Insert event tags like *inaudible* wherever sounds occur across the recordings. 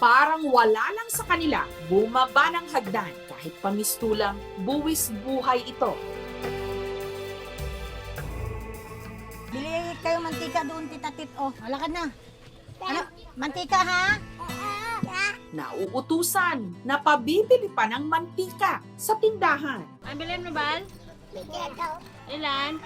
Parang wala lang sa kanila, bumaba ng hagdan. Kahit pamistulang, buwis buhay ito. Bili kayo mantika doon, tita Tit. Oh, wala ka na. Ano? Mantika, ha? Nauutusan na pabibili pa ng mantika sa tindahan. Ang bilhin mo, Bal? Ilan?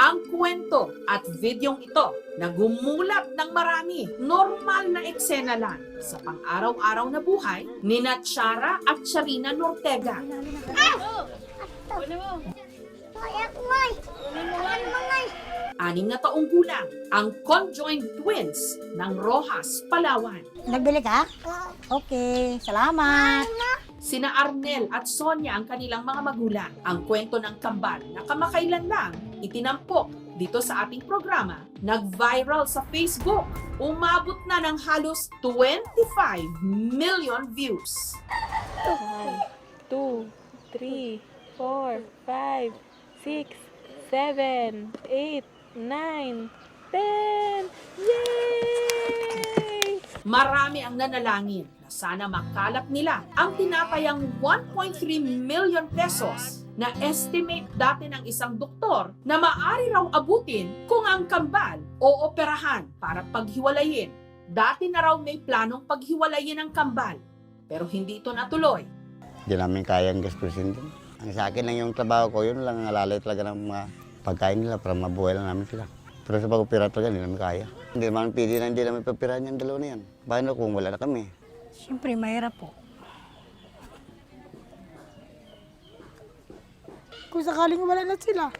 Ang kwento at videong ito na gumulat ng marami, normal na eksena lang sa pang-araw-araw na buhay ni Natchara at Sharina Nortega. Oh! Kunin mo. Kunin mo, Bal. Anim na taong gulang, ang conjoined twins ng Rojas, Palawan. Nagbili ka? Okay, salamat. Sina Arnel at Sonia ang kanilang mga magulang. Ang kwento ng kambal na kamakailan lang itinampok dito sa ating programa, nag-viral sa Facebook. Umabot na ng halos 25 million views. One, two, three, four, five, six, seven, eight, nine, ten! Yay! Marami ang nanalangin na sana makalap nila ang tinatayang 1.3 million pesos na estimate dati ng isang doktor na maari raw abutin kung ang kambal o operahan para paghiwalayin. Dati na raw may planong paghiwalayin ang kambal pero hindi ito natuloy. Hindi namin kayang gastusin din. Ang sa akin lang yung trabaho ko, yun lang ang alalay talaga ng mga pagkain nila para mabuhay lang namin sila. Pero sa pag-opera talaga, hindi namin kaya. Hindi naman pwede na hindi namin papirahan yung dalawa na yan. Paano kung wala na kami? Siyempre, mahirap po. kung sakaling wala na sila.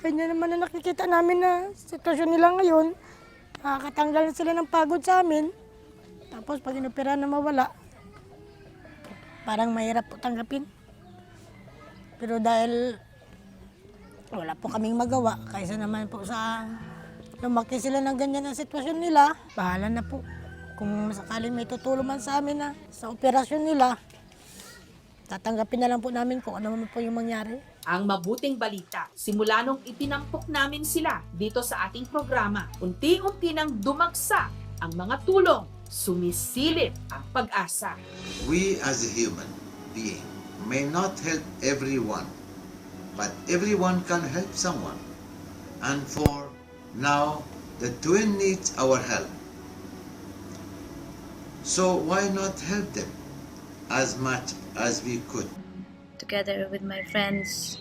Kanya naman na nakikita namin na sitwasyon nila ngayon, nakakatanggal na sila ng pagod sa amin. Tapos pag inopera na mawala, parang mahirap po tanggapin. Pero dahil wala po kaming magawa, kaysa naman po sa lumaki sila ng ganyan ang sitwasyon nila, bahala na po. Kung sakaling may tutulong man sa amin na sa operasyon nila, tatanggapin na lang po namin kung ano man po yung mangyari. Ang mabuting balita, simula nung itinampok namin sila dito sa ating programa, unti-unti nang dumagsa ang mga tulong, sumisilip ang pag-asa. We as a human being may not help everyone, but everyone can help someone. And for now, the twin needs our help. So why not help them as much as we could? together with my friends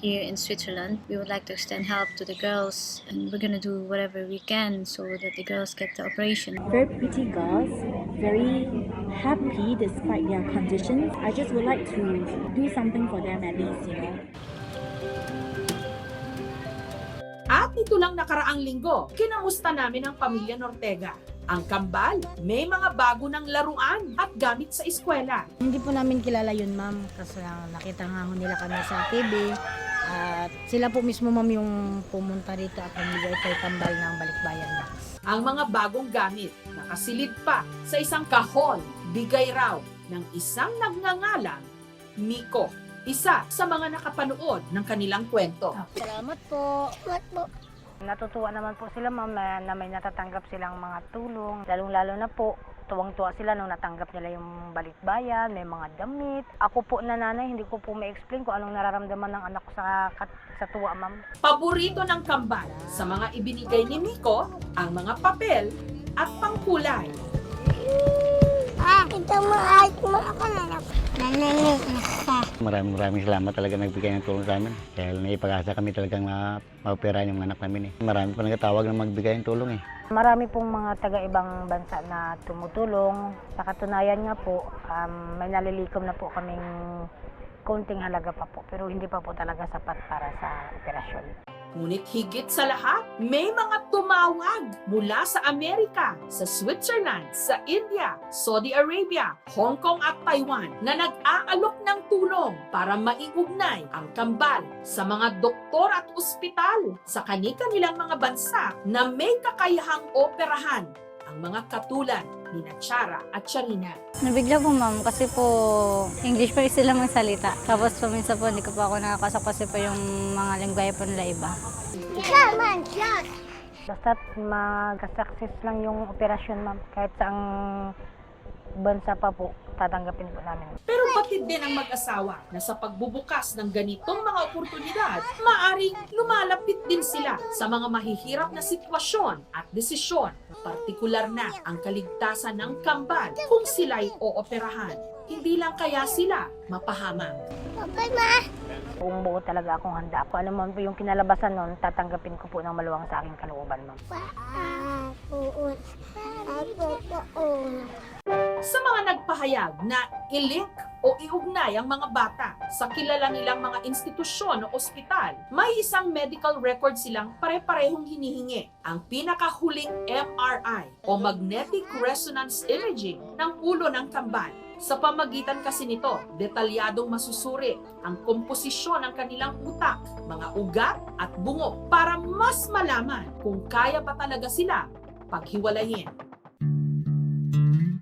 here in Switzerland. We would like to extend help to the girls, and we're gonna do whatever we can so that the girls get the operation. very pretty girls, very happy despite their conditions. I just would like to do something for them at least, you know. At ito lang nakaraang linggo, kinamusta namin ang pamilya Nortega. Ang kambal, may mga bago ng laruan at gamit sa eskwela. Hindi po namin kilala yun, ma'am. Kasi nakita nga ho nila kami sa TV. At sila po mismo, ma'am, yung pumunta rito at namigay kay Kambal ng Balikbayan Box. Ang mga bagong gamit, nakasilid pa sa isang kahon, bigay raw ng isang nagngangalang Miko. Isa sa mga nakapanood ng kanilang kwento. Salamat po. Natutuwa naman po sila ma'am na, na may natatanggap silang mga tulong. Lalong-lalo na po, tuwang-tuwa sila nung natanggap nila yung balikbayan, may mga damit. Ako po na nanay, hindi ko po ma-explain kung anong nararamdaman ng anak ko sa, kat- sa tuwa ma'am. Paborito ng kambal sa mga ibinigay ni Miko ang mga papel at pangkulay. Ah, ito mo ay mo ako na Nanay Maraming maraming salamat talaga nagbigay ng tulong sa amin. Dahil naipag-asa kami talagang ma maoperahan yung anak namin eh. Marami pa nagtatawag na magbigay ng tulong eh. Marami pong mga taga-ibang bansa na tumutulong. Sa katunayan nga po, um, may nalilikom na po kaming konting halaga pa po. Pero hindi pa po talaga sapat para sa operasyon. Ngunit higit sa lahat, may mga tumawag mula sa Amerika, sa Switzerland, sa India, Saudi Arabia, Hong Kong at Taiwan na nag-aalok ng tulong para maiugnay ang kambal sa mga doktor at ospital sa kani-kanilang mga bansa na may kakayahang operahan ang mga katulad ni Nachara at Charina. Nabigla po ma'am kasi po English pa rin sila magsalita. Tapos paminsan po hindi ko pa ako nakakasok kasi po yung mga lingwahe po nila iba. Come on, shot. Basta't magka-success lang yung operasyon, ma'am. Kahit saang bansa pa po, tatanggapin po namin. Pero batid din ang mag-asawa na sa pagbubukas ng ganitong mga oportunidad, maaring lumalapit din sila sa mga mahihirap na sitwasyon at desisyon. Partikular na ang kaligtasan ng kambal kung sila'y ooperahan. Hindi lang kaya sila mapahamak. Bye, Ma. Buong buo talaga akong handa. Kung ano man po yung kinalabasan nun, tatanggapin ko po ng maluwang sa aking kalooban, ma'am. Apuun. Sa mga nagpahayag na ilink o iugnay ang mga bata sa kilala nilang mga institusyon o ospital, may isang medical record silang pare-parehong hinihingi. Ang pinakahuling MRI o Magnetic Resonance Imaging ng ulo ng kambal. Sa pamagitan kasi nito, detalyadong masusuri ang komposisyon ng kanilang utak, mga ugat at bungo para mas malaman kung kaya pa talaga sila paghiwalayin.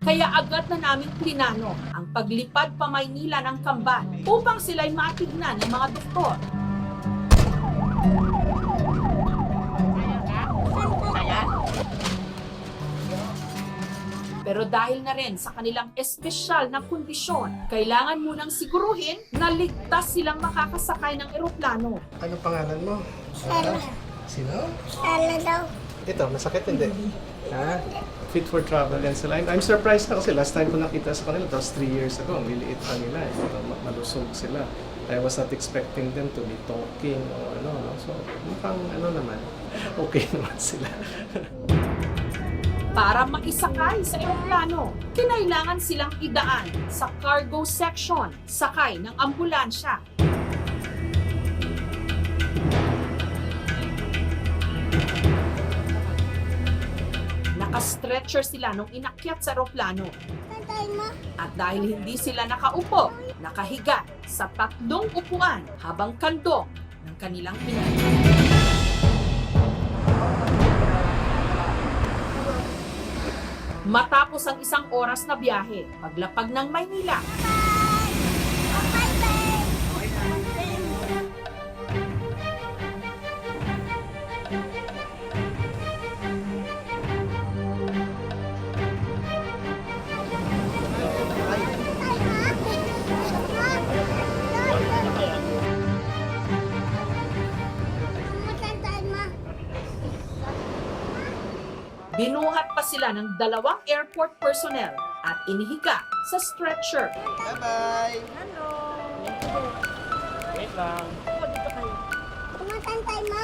Kaya agad na namin plinano ang paglipad pa Maynila ng kambal upang sila'y matignan ng mga doktor. Pero dahil na rin sa kanilang espesyal na kondisyon, kailangan munang siguruhin na ligtas silang makakasakay ng eroplano. Ano pangalan mo? Sala. Sino? Sala daw. Ito, masakit hindi? Ha? Fit for travel yan sila. I'm, I'm surprised na kasi last time ko nakita sa kanila, was three years ago, ang liliit pa nila. Eh. Ma- Malusog sila. I was not expecting them to be talking o ano. no? So, mukhang ano naman, *laughs* okay naman sila. *laughs* Para maisakay sa eroplano, kinailangan silang idaan sa cargo section, sakay ng ambulansya. Naka-stretcher sila nung inakyat sa mo. At dahil hindi sila nakaupo, nakahiga sa tatlong upuan habang kandong ng kanilang pinag. Matapos ang isang oras na biyahe, paglapag ng Maynila, binuhat pa sila ng dalawang airport personnel at inihiga sa stretcher. Tumatantay mo.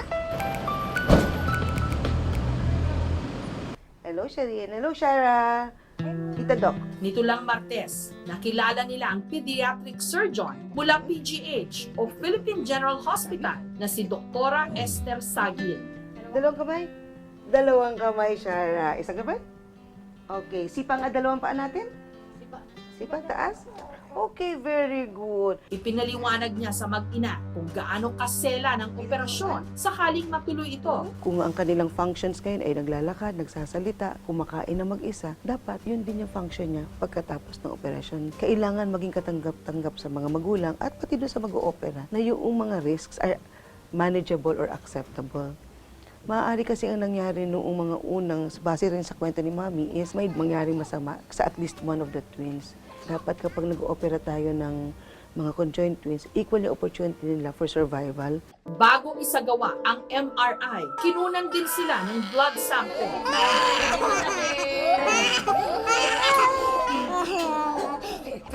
Hello, Shireen. Hello, Shara. Tita Doc. Nito lang Martes, nakilala nila ang pediatric surgeon mula PGH o Philippine General Hospital na si Doktora Esther Sagil. Dalawang kamay? Dalawang kamay, Shara. Isang kamay? Okay. Sipa nga dalawang paa natin? Sipa. Sipa, taas? Okay, very good. Ipinaliwanag niya sa mag-ina kung gaano kasela ng operasyon sakaling matuloy ito. Kung ang kanilang functions ngayon ay naglalakad, nagsasalita, kumakain na mag-isa, dapat yun din yung function niya pagkatapos ng operasyon. Kailangan maging katanggap-tanggap sa mga magulang at pati doon sa mag-oopera na yung mga risks are manageable or acceptable. Maaari kasi ang nangyari noong mga unang, base rin sa kwento ni Mami, is may mangyaring masama sa at least one of the twins. Dapat kapag nag-opera tayo ng mga conjoined twins, equal yung opportunity nila for survival. Bago isagawa ang MRI, kinunan din sila ng blood sample. *laughs*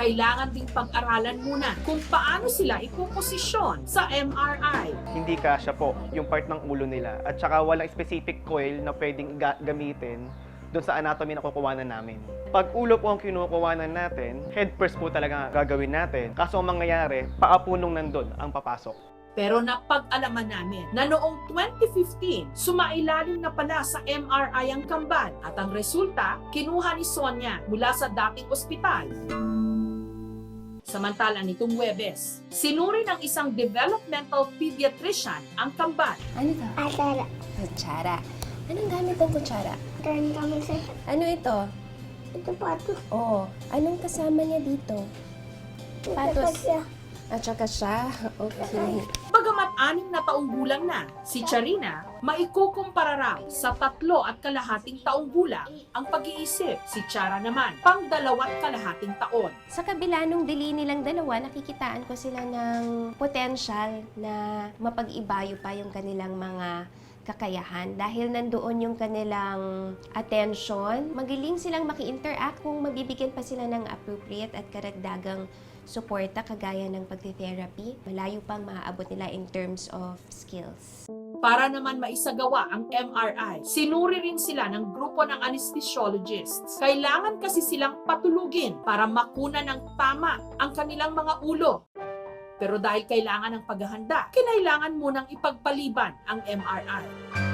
Kailangan ding pag-aralan muna kung paano sila ipoposisyon sa MRI. hindi kasya po yung part ng ulo nila at saka walang specific coil na pwedeng ga- gamitin doon sa anatomy na kukuhanan namin. Pag ulo po ang kinukuhanan natin, head first po talaga gagawin natin. Kaso ang mangyayari, paa po nung nandun ang papasok. Pero napag-alaman namin na noong 2015, sumailalim na pala sa MRI ang kambal at ang resulta, kinuha ni Sonia mula sa dating ospital. Samantala nitong Webes, sinuri ng isang developmental pediatrician ang kambal. Ano to? Atara. Kutsara. Anong gamit ng kutsara? Ganda mo sa... Ano ito? Ito pa ito. Oh, anong kasama niya dito? Ito Patos. pa siya. At saka siya, okay. Bagamat anim na taong gulang na, si Charina maikukumpara raw sa tatlo at kalahating taong gulang ang pag-iisip. Si Chara naman, pang dalawat kalahating taon. Sa kabila nung dili nilang dalawa, nakikitaan ko sila ng potential na mapag-ibayo pa yung kanilang mga kakayahan. Dahil nandoon yung kanilang attention, magiling silang maki-interact kung mabibigyan pa sila ng appropriate at karagdagang suporta kagaya ng pagte-therapy. Malayo pang maaabot nila in terms of skills. Para naman maisagawa ang MRI, sinuri rin sila ng grupo ng anesthesiologists. Kailangan kasi silang patulugin para makuna ng tama ang kanilang mga ulo. Pero dahil kailangan ng paghahanda, kinailangan munang ipagpaliban ang MRI.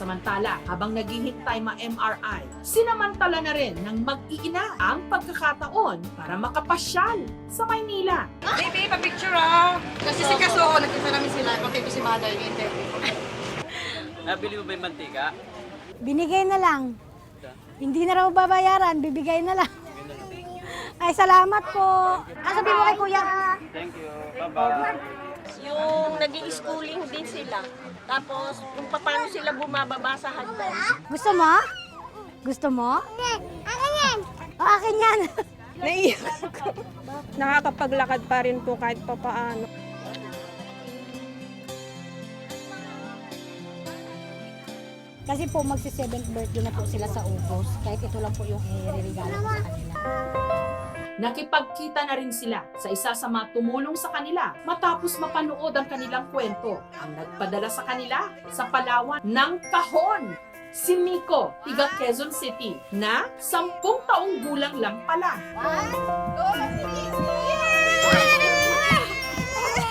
Samantala, habang naghihintay ma-MRI, sinamantala na rin ng mag-iina ang pagkakataon para makapasyal sa Maynila. Baby, pa-picture ah! Kasi si Kaso, nakita namin sila, ko si Mother, yung interview. *laughs* Nabili mo ba yung mantika? Binigay na lang. Hindi na raw babayaran, bibigay na lang. Ay, salamat po. Ah, sabi mo kay kuya. Thank you. Bye-bye. Yung naging schooling din sila. Tapos, kung paano sila bumababa sa hagdan. Gusto mo? Gusto mo? Akin yan. O, akin yan. *laughs* Naiyak ako. Nakakapaglakad pa rin po kahit pa paano. Kasi po magsi 7th birthday na po sila sa Ugos. Kahit ito lang po yung i-regalo ko sa kanila. Nakipagkita na rin sila sa isa sa mga tumulong sa kanila matapos mapanood ang kanilang kwento. Ang nagpadala sa kanila sa Palawan ng kahon. Si Miko, tiga Quezon City, na sampung taong gulang lang pala.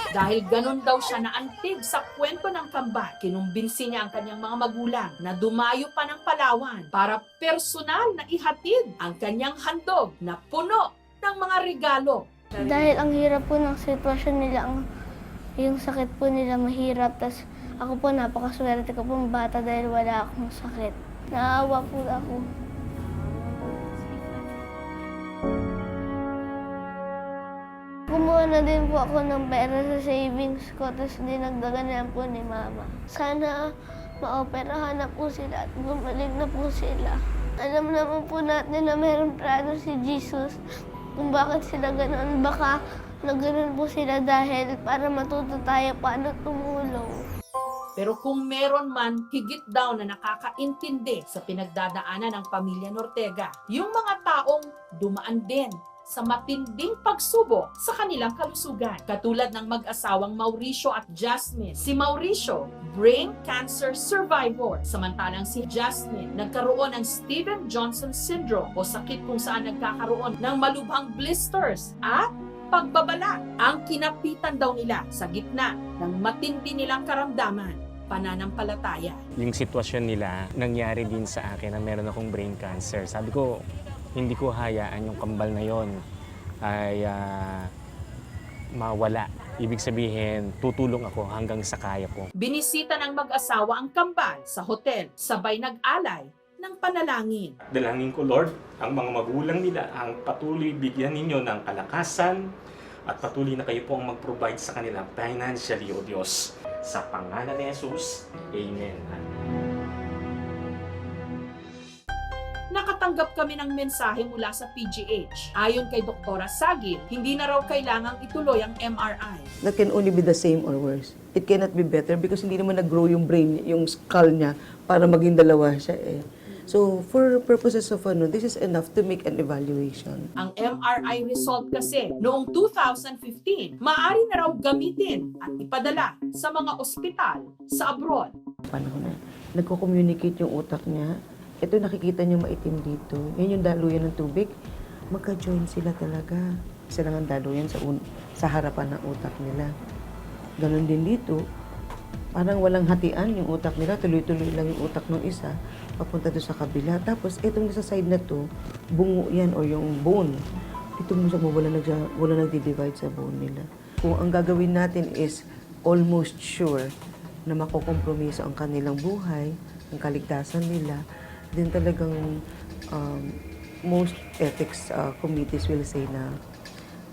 Dahil ganun daw siya naantig sa kwento ng kambal, kinumbinsi niya ang kanyang mga magulang na dumayo pa ng Palawan para personal na ihatid ang kanyang handog na puno ng mga regalo. Dahil ang hirap po ng sitwasyon nila, ang, yung sakit po nila mahirap. Tapos ako po napakaswerte ko pong bata dahil wala akong sakit. Naawa po ako. Kumuha na din po ako ng pera sa savings ko, tapos dinagdagan na po ni Mama. Sana maoperahan na po sila at bumalik na po sila. Alam naman po natin na meron plano si Jesus kung bakit sila ganoon. Baka na ganoon po sila dahil para matuto tayo paano tumulong. Pero kung meron man higit daw na nakakaintindi sa pinagdadaanan ng pamilya Nortega, yung mga taong dumaan din sa matinding pagsubok sa kanilang kalusugan. Katulad ng mag-asawang Mauricio at Jasmine. Si Mauricio, brain cancer survivor. Samantalang si Jasmine, nagkaroon ng Steven Johnson syndrome o sakit kung saan nagkakaroon ng malubhang blisters at pagbabala. Ang kinapitan daw nila sa gitna ng matindi nilang karamdaman, pananampalataya. yung sitwasyon nila, nangyari din sa akin na meron akong brain cancer. Sabi ko, hindi ko hayaan yung kambal na yon ay ah, mawala. Ibig sabihin, tutulong ako hanggang sa kaya ko. Binisita ng mag-asawa ang kambal sa hotel, sabay nag-alay ng panalangin. Dalangin ko, Lord, ang mga magulang nila ang patuloy bigyan ninyo ng kalakasan at patuloy na kayo po ang mag-provide sa kanila financially, O Diyos. Sa pangalan ni Jesus, Amen. Nakatanggap kami ng mensahe mula sa PGH. Ayon kay Doktora Sagil, hindi na raw kailangang ituloy ang MRI. That can only be the same or worse. It cannot be better because hindi naman nag-grow yung brain, yung skull niya para maging dalawa siya eh. So, for purposes of ano, this is enough to make an evaluation. Ang MRI result kasi noong 2015, maaari na raw gamitin at ipadala sa mga ospital sa abroad. Panahon na, nagko-communicate yung utak niya. Ito nakikita niyo maitim dito. Yan yung daluyan ng tubig. Magka-join sila talaga. Isa lang ang daluyan sa, un- sa harapan ng utak nila. Ganon din dito. Parang walang hatian yung utak nila. Tuloy-tuloy lang yung utak ng isa. Papunta doon sa kabila. Tapos itong sa side na to, bungo yan o yung bone. Ito mo sa wala, nag, wala nagdi-divide sa bone nila. Kung ang gagawin natin is almost sure na makokompromiso ang kanilang buhay, ang kaligtasan nila, then talagang um, most ethics uh, committees will say na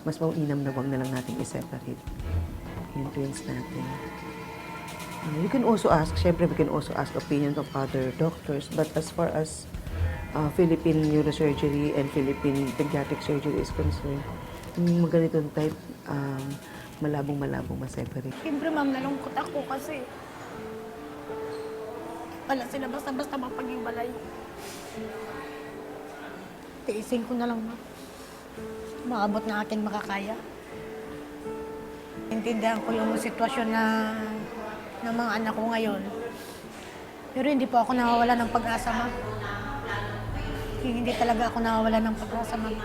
mas mainam na wag na lang natin i-separate yung twins natin. Uh, you can also ask, syempre we can also ask opinions of other doctors, but as far as uh, Philippine neurosurgery and Philippine pediatric surgery is concerned, yung mga ganitong type, um, malabong-malabong ma-separate. Siyempre ma'am, nalungkot ako kasi wala sila basta-basta mapag-iwalay. Tiisin ko na lang ma'am. Maabot na aking makakaya. Intindihan ko yung sitwasyon na ng mga anak ko ngayon. Pero hindi po ako nawawala ng pag-asa, ma'am. Hindi talaga ako nawawala ng pag-asa, ma'am.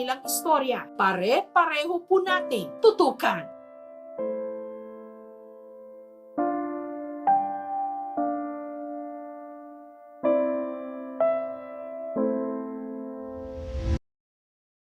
Kanilang istorya, pare-pareho po nating tutukan.